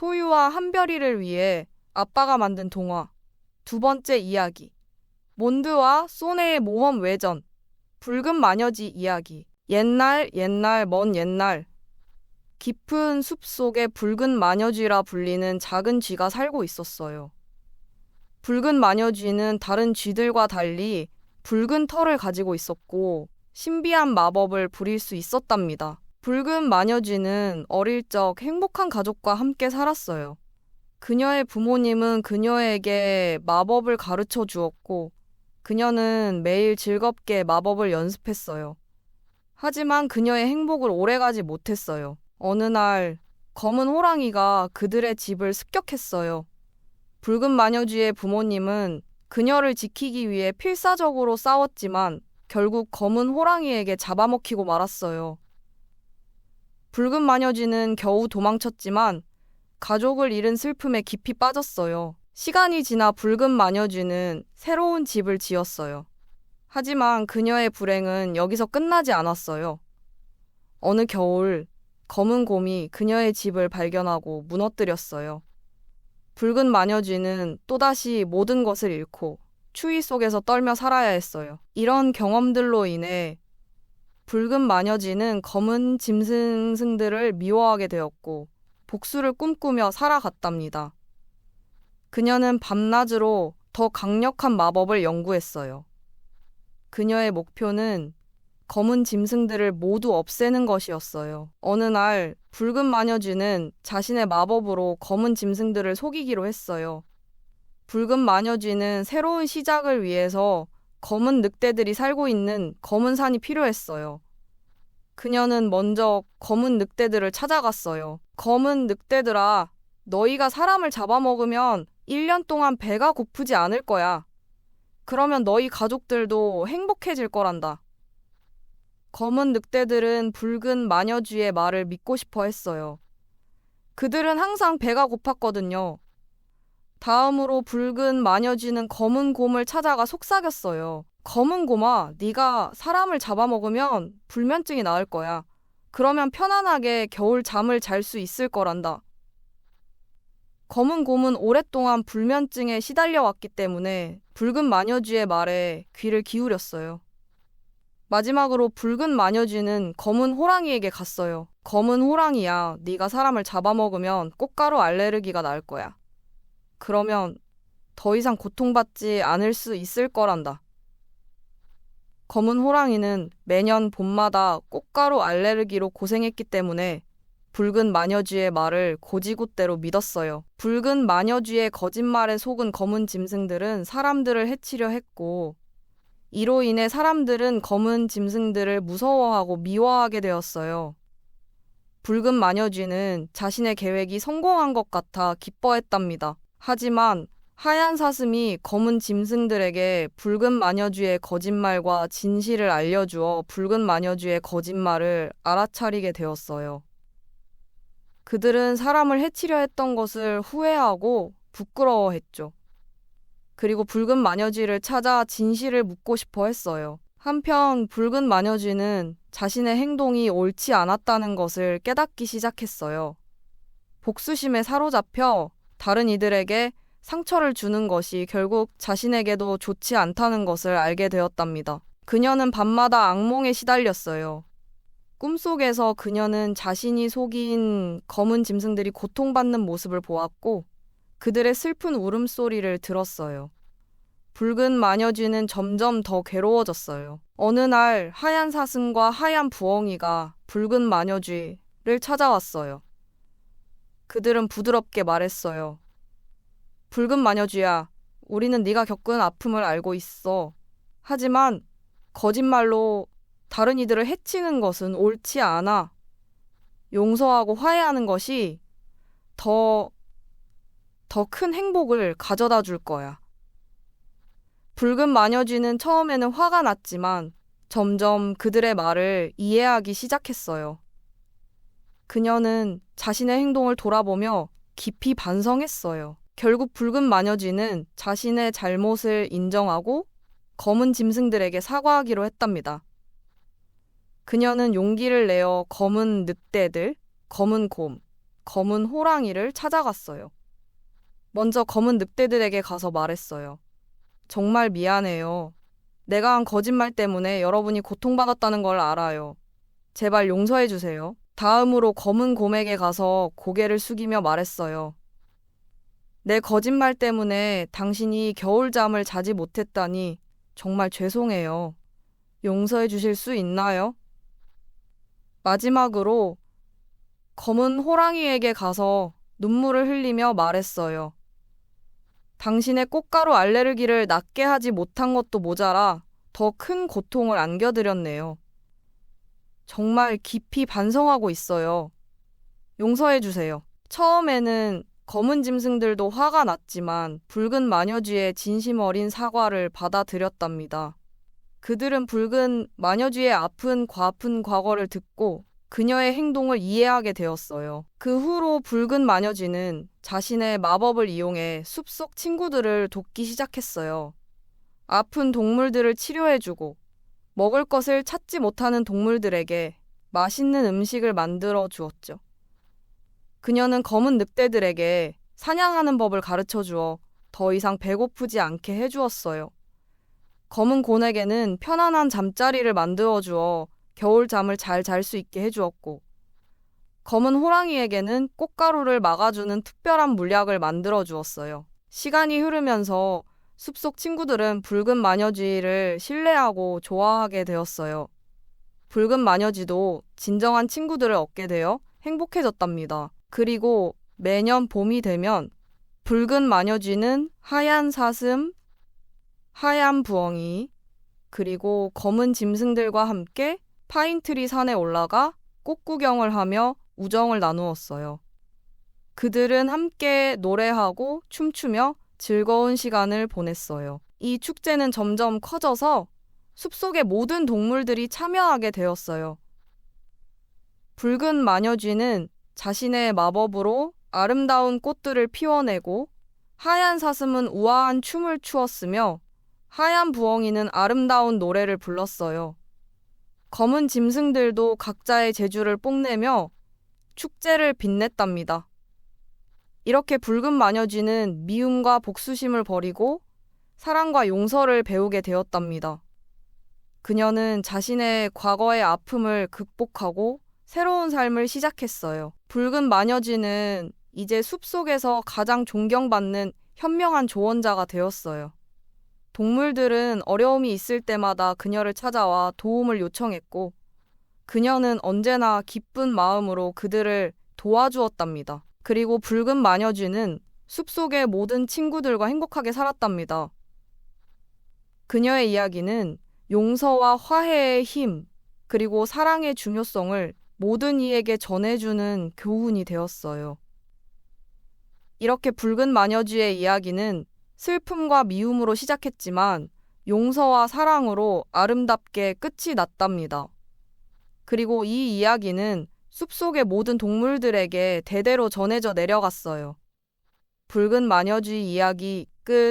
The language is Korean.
소유와 한별이를 위해 아빠가 만든 동화. 두 번째 이야기. 몬드와 소네의 모험 외전. 붉은 마녀지 이야기. 옛날, 옛날, 먼 옛날. 깊은 숲 속에 붉은 마녀쥐라 불리는 작은 쥐가 살고 있었어요. 붉은 마녀쥐는 다른 쥐들과 달리 붉은 털을 가지고 있었고 신비한 마법을 부릴 수 있었답니다. 붉은 마녀쥐는 어릴 적 행복한 가족과 함께 살았어요. 그녀의 부모님은 그녀에게 마법을 가르쳐 주었고 그녀는 매일 즐겁게 마법을 연습했어요. 하지만 그녀의 행복을 오래가지 못했어요. 어느 날 검은 호랑이가 그들의 집을 습격했어요. 붉은 마녀쥐의 부모님은 그녀를 지키기 위해 필사적으로 싸웠지만 결국 검은 호랑이에게 잡아먹히고 말았어요. 붉은 마녀쥐는 겨우 도망쳤지만 가족을 잃은 슬픔에 깊이 빠졌어요. 시간이 지나 붉은 마녀쥐는 새로운 집을 지었어요. 하지만 그녀의 불행은 여기서 끝나지 않았어요. 어느 겨울 검은 곰이 그녀의 집을 발견하고 무너뜨렸어요. 붉은 마녀쥐는 또다시 모든 것을 잃고 추위 속에서 떨며 살아야 했어요. 이런 경험들로 인해 붉은 마녀쥐는 검은 짐승들을 미워하게 되었고 복수를 꿈꾸며 살아갔답니다. 그녀는 밤낮으로 더 강력한 마법을 연구했어요. 그녀의 목표는 검은 짐승들을 모두 없애는 것이었어요. 어느 날 붉은 마녀쥐는 자신의 마법으로 검은 짐승들을 속이기로 했어요. 붉은 마녀쥐는 새로운 시작을 위해서 검은 늑대들이 살고 있는 검은 산이 필요했어요. 그녀는 먼저 검은 늑대들을 찾아갔어요. 검은 늑대들아, 너희가 사람을 잡아먹으면 1년 동안 배가 고프지 않을 거야. 그러면 너희 가족들도 행복해질 거란다. 검은 늑대들은 붉은 마녀쥐의 말을 믿고 싶어 했어요. 그들은 항상 배가 고팠거든요. 다음으로 붉은 마녀쥐는 검은 곰을 찾아가 속삭였어요. 검은 곰아, 네가 사람을 잡아먹으면 불면증이 나을 거야. 그러면 편안하게 겨울 잠을 잘 수 있을 거란다. 검은 곰은 오랫동안 불면증에 시달려 왔기 때문에 붉은 마녀쥐의 말에 귀를 기울였어요. 마지막으로 붉은 마녀쥐는 검은 호랑이에게 갔어요. 검은 호랑이야, 네가 사람을 잡아먹으면 꽃가루 알레르기가 날 거야. 그러면 더 이상 고통받지 않을 수 있을 거란다. 검은 호랑이는 매년 봄마다 꽃가루 알레르기로 고생했기 때문에 붉은 마녀쥐의 말을 고지곳대로 믿었어요. 붉은 마녀쥐의 거짓말에 속은 검은 짐승들은 사람들을 해치려 했고, 이로 인해 사람들은 검은 짐승들을 무서워하고 미워하게 되었어요. 붉은 마녀쥐는 자신의 계획이 성공한 것 같아 기뻐했답니다. 하지만 하얀 사슴이 검은 짐승들에게 붉은 마녀쥐의 거짓말과 진실을 알려주어 붉은 마녀쥐의 거짓말을 알아차리게 되었어요. 그들은 사람을 해치려 했던 것을 후회하고 부끄러워했죠. 그리고 붉은 마녀쥐를 찾아 진실을 묻고 싶어 했어요. 한편 붉은 마녀쥐는 자신의 행동이 옳지 않았다는 것을 깨닫기 시작했어요. 복수심에 사로잡혀 다른 이들에게 상처를 주는 것이 결국 자신에게도 좋지 않다는 것을 알게 되었답니다. 그녀는 밤마다 악몽에 시달렸어요. 꿈속에서 그녀는 자신이 속인 검은 짐승들이 고통받는 모습을 보았고 그들의 슬픈 울음소리를 들었어요. 붉은 마녀쥐는 점점 더 괴로워졌어요. 어느 날 하얀 사슴과 하얀 부엉이가 붉은 마녀쥐를 찾아왔어요. 그들은 부드럽게 말했어요. 붉은 마녀쥐야, 우리는 네가 겪은 아픔을 알고 있어. 하지만 거짓말로 다른 이들을 해치는 것은 옳지 않아. 용서하고 화해하는 것이 더, 더 큰 행복을 가져다 줄 거야. 붉은 마녀쥐는 처음에는 화가 났지만 점점 그들의 말을 이해하기 시작했어요. 그녀는 자신의 행동을 돌아보며 깊이 반성했어요. 결국 붉은 마녀쥐는 자신의 잘못을 인정하고 검은 짐승들에게 사과하기로 했답니다. 그녀는 용기를 내어 검은 늑대들, 검은 곰, 검은 호랑이를 찾아갔어요. 먼저 검은 늑대들에게 가서 말했어요. 정말 미안해요. 내가 한 거짓말 때문에 여러분이 고통받았다는 걸 알아요. 제발 용서해 주세요. 다음으로 검은 곰에게 가서 고개를 숙이며 말했어요. 내 거짓말 때문에 당신이 겨울잠을 자지 못했다니 정말 죄송해요. 용서해 주실 수 있나요? 마지막으로 검은 호랑이에게 가서 눈물을 흘리며 말했어요. 당신의 꽃가루 알레르기를 낫게 하지 못한 것도 모자라 더 큰 고통을 안겨드렸네요. 정말 깊이 반성하고 있어요. 용서해 주세요. 처음에는 검은 짐승들도 화가 났지만 붉은 마녀쥐의 진심 어린 사과를 받아들였답니다. 그들은 붉은 마녀쥐의 아픈 과아픈 과거를 듣고 그녀의 행동을 이해하게 되었어요. 그 후로 붉은 마녀쥐는 자신의 마법을 이용해 숲속 친구들을 돕기 시작했어요. 아픈 동물들을 치료해주고 먹을 것을 찾지 못하는 동물들에게 맛있는 음식을 만들어 주었죠. 그녀는 검은 늑대들에게 사냥하는 법을 가르쳐 주어 더 이상 배고프지 않게 해주었어요. 검은 곤에게는 편안한 잠자리를 만들어 주어 겨울 잠을 잘 잘 수 있게 해주었고, 검은 호랑이에게는 꽃가루를 막아주는 특별한 물약을 만들어 주었어요. 시간이 흐르면서 숲속 친구들은 붉은 마녀쥐를 신뢰하고 좋아하게 되었어요. 붉은 마녀쥐도 진정한 친구들을 얻게 되어 행복해졌답니다. 그리고 매년 봄이 되면 붉은 마녀쥐는 하얀 사슴, 하얀 부엉이, 그리고 검은 짐승들과 함께 파인트리 산에 올라가 꽃 구경을 하며 우정을 나누었어요. 그들은 함께 노래하고 춤추며 즐거운 시간을 보냈어요. 이 축제는 점점 커져서 숲속의 모든 동물들이 참여하게 되었어요. 붉은 마녀쥐는 자신의 마법으로 아름다운 꽃들을 피워내고 하얀 사슴은 우아한 춤을 추었으며 하얀 부엉이는 아름다운 노래를 불렀어요. 검은 짐승들도 각자의 재주를 뽐내며 축제를 빛냈답니다. 이렇게 붉은 마녀쥐는 미움과 복수심을 버리고 사랑과 용서를 배우게 되었답니다. 그녀는 자신의 과거의 아픔을 극복하고 새로운 삶을 시작했어요. 붉은 마녀쥐는 이제 숲속에서 가장 존경받는 현명한 조언자가 되었어요. 동물들은 어려움이 있을 때마다 그녀를 찾아와 도움을 요청했고, 그녀는 언제나 기쁜 마음으로 그들을 도와주었답니다. 그리고 붉은 마녀쥐는 숲속의 모든 친구들과 행복하게 살았답니다. 그녀의 이야기는 용서와 화해의 힘, 그리고 사랑의 중요성을 모든 이에게 전해주는 교훈이 되었어요. 이렇게 붉은 마녀쥐의 이야기는 슬픔과 미움으로 시작했지만 용서와 사랑으로 아름답게 끝이 났답니다. 그리고 이 이야기는 숲속의 모든 동물들에게 대대로 전해져 내려갔어요. 붉은 마녀쥐 이야기 끝